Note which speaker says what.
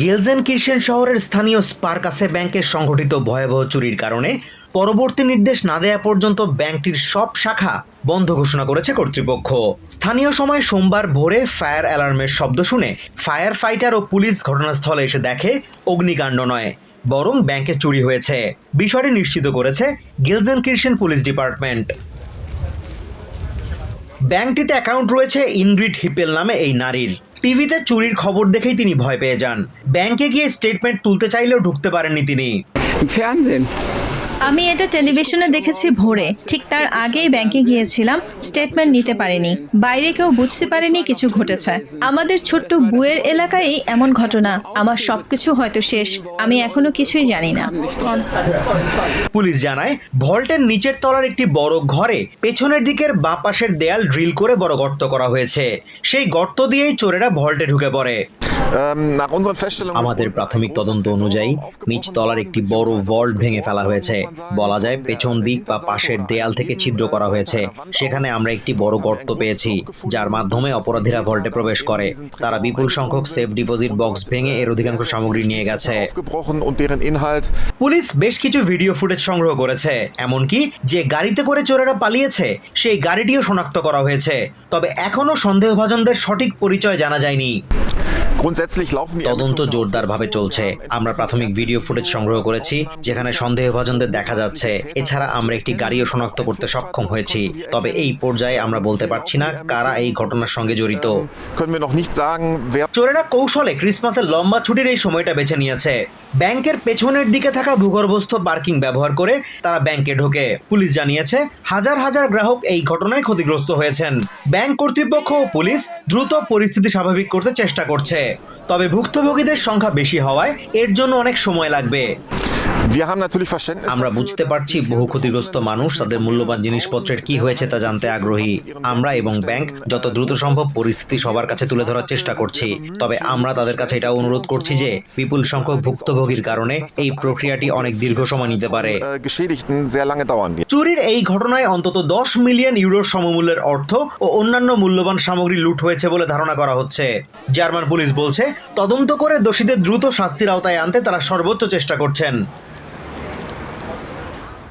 Speaker 1: গেলজেন কির্সেন শহরের স্থানীয় স্পারকাসে ব্যাংকের সংঘটিত ভয়াবহ চুরির কারণে। পরবর্তী নির্দেশ না দেয়া পর্যন্ত ব্যাংকটির সব শাখা বন্ধ ঘোষণা করেছে কর্তৃপক্ষ। স্থানীয় সময় সোমবার ভোরে ফায়ার অ্যালার্মের শব্দ শুনে ফায়ার ফাইটার ও পুলিশ ঘটনাস্থলে এসে দেখে অগ্নিকাণ্ড নয়, বরং ব্যাংকে চুরি হয়েছে। বিষয়টি নিশ্চিত করেছে গিলজেন কির্সেন পুলিশ ডিপার্টমেন্ট। ব্যাংকটিতে অ্যাকাউন্ট রয়েছে ইনগ্রিড হিপেল নামে এই নারীর। টিভিতে চুরির খবর দেখেই তিনি ভয় পেয়ে যান ব্যাংকে গিয়ে স্টেটমেন্ট তুলতে চাইলেও ঢুকতে পারেননি তিনি.
Speaker 2: আমি এটা টেলিভিশনে দেখেছি ভোরে। ঠিক তার আগেই ব্যাংকে গিয়েছিলাম স্টেটমেন্ট নিতে পারিনি। বাইরে কেউ বুঝতে পারেনি কিছু ঘটেছে। আমাদের ছোট্ট বুয়ের এলাকায় এমন ঘটনা। আমার সবকিছু হয়তো শেষ। আমি এখনও কিছুই জানি না।
Speaker 1: পুলিশ জানায়, ভল্টের নিচের তলার একটি বড় ঘরে পেছনের দিকের বাঁ পাশের দেয়াল ড্রিল করে বড় গর্ত করা হয়েছে। সেই গর্ত দিয়েই চোরেরা ভল্টে ঢুকে পড়ে।
Speaker 3: Nach
Speaker 1: আমাদের প্রাথমিক তদন্ত অনুযায়ী নিচতলার একটি বড় ভল্ট ভেঙে ফেলা হয়েছে। বলা যায় পেছন দিক বা পাশের দেয়াল থেকে ছিদ্র করা হয়েছে। সেখানে আমরা একটি বড় গর্ত পেয়েছি যার মাধ্যমে অপরাধীরা ভল্টে প্রবেশ করে। তারা বিপুল সংখ্যক সেফ ডিপোজিট বক্স ভেঙে এর অধিকাংশ সামগ্রী নিয়ে গেছে। পুলিশ বেশ কিছু ভিডিও ফুটেজ সংগ্রহ করেছে এমনকি যে গাড়িতে করে চোরেরা পালিয়েছে সেই গাড়িটিও শনাক্ত করা হয়েছে। তবে এখনও সন্দেহভাজনদের সঠিক পরিচয় জানা যায়নি। তদন্ত জোরদারভাবে চলছে। আমরা প্রাথমিক ভিডিও ফুটেজ সংগ্রহ করেছি যেখানে সন্দেহভাজনদের দেখা যাচ্ছে। এছাড়া আমরা একটি গাড়িও শনাক্ত করতে সক্ষম হয়েছি। তবে এই পর্যায়ে আমরা বলতে পারছি না কারা এই ঘটনার সঙ্গে জড়িত। চোরেরা কৌশলে ক্রিসমাসের লম্বা ছুটির এই সময়টা বেছে নিয়েছে। ব্যাংকের পেছনের দিকে থাকা ভূগর্ভস্থ পার্কিং ব্যবহার করে তারা ব্যাংকে ঢোকে। পুলিশ জানিয়েছে হাজার হাজার গ্রাহক এই ঘটনায় ক্ষতিগ্রস্ত হয়েছেন। ব্যাংক কর্তৃপক্ষ ও পুলিশ দ্রুত পরিস্থিতি স্বাভাবিক করতে চেষ্টা করছে। তবে ভুক্তভোগীদের সংখ্যা বেশি হওয়ায় এর জন্য অনেক সময় লাগবে। আমরা বুঝতে পারছি বহু ক্ষতিগ্রস্ত মানুষ তাদের মূল্যবান জিনিসপত্রের কি হয়েছে তা জানতে আগ্রহী আমরা এবং ব্যাংক যত দ্রুত সম্ভব পরিস্থিতি সবার কাছে তুলে ধরার চেষ্টা করছি। তবে আমরা তাদের কাছে এটা অনুরোধ করছি যে বিপুল সংখ্যক ভুক্তভোগীর কারণে এই প্রক্রিয়াটি অনেক দীর্ঘ সময় নিতে পারে।
Speaker 3: äh.
Speaker 1: চুরির এই ঘটনায় অন্তত দশ মিলিয়ন ইউরোর সমমূল্যের অর্থ ও অন্যান্য মূল্যবান সামগ্রী লুট হয়েছে বলে ধারণা করা হচ্ছে। জার্মান পুলিশ বলছে তদন্ত করে দোষীদের দ্রুত শাস্তির আওতায় আনতে তারা সর্বোচ্চ চেষ্টা করছেন।